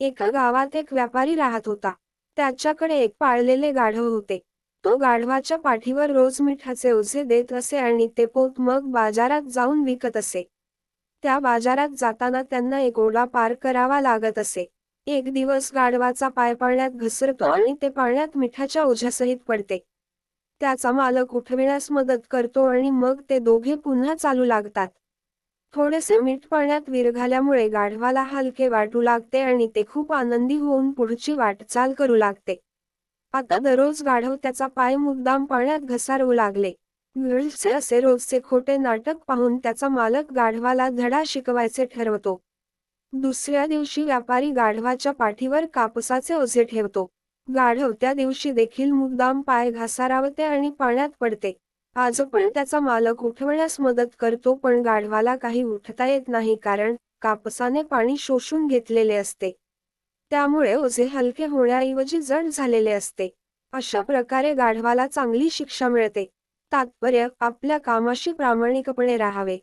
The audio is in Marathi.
एका गावात एक व्यापारी राहत होता. त्याच्याकडे एक पाळलेले गाढव होते. तो गाढवाच्या पाठीवर रोज मिठाचे ओझे देत असे आणि ते पोत मग बाजारात जाऊन विकत असे. त्या बाजारात जाताना त्यांना एक ओढा पार करावा लागत असे. एक दिवस गाढवाचा पाय पाळण्यात घसरतो आणि ते पाळण्यात मिठाच्या ओझ्यासहित पडते. त्याचा मालक उठविण्यास मदत करतो आणि मग ते दोघे पुन्हा चालू लागतात. थोडेसे मीठ पाण्यात विरघाल्यामुळे गाढवाला हलके वाटू लागते आणि ते खूप आनंदी होऊन पुढची वाटचाल करू लागते. आता दररोज गाढव त्याचा पाय मुद्दाम पाण्यात घसारू लागले. वेळचे असे रोजचे खोटे नाटक पाहून त्याचा मालक गाढवाला धडा शिकवायचे ठरवतो. दुसऱ्या दिवशी व्यापारी गाढवाच्या पाठीवर कापसाचे ओझे ठेवतो. गाढव त्या दिवशी देखील मुद्दाम पाय घासारावते आणि पाण्यात पडते. आज पण त्याचा मालक उठवण्यास मदत करतो पण गाढवाला काही उठता येत नाही कारण कापसाने पाणी शोषून घेतलेले असते. त्यामुळे ओझे हलके होण्याऐवजी जड झालेले असते. अशा प्रकारे गाढवाला चांगली शिक्षा मिळते. तात्पर्य आपल्या कामाशी प्रामाणिकपणे राहावे.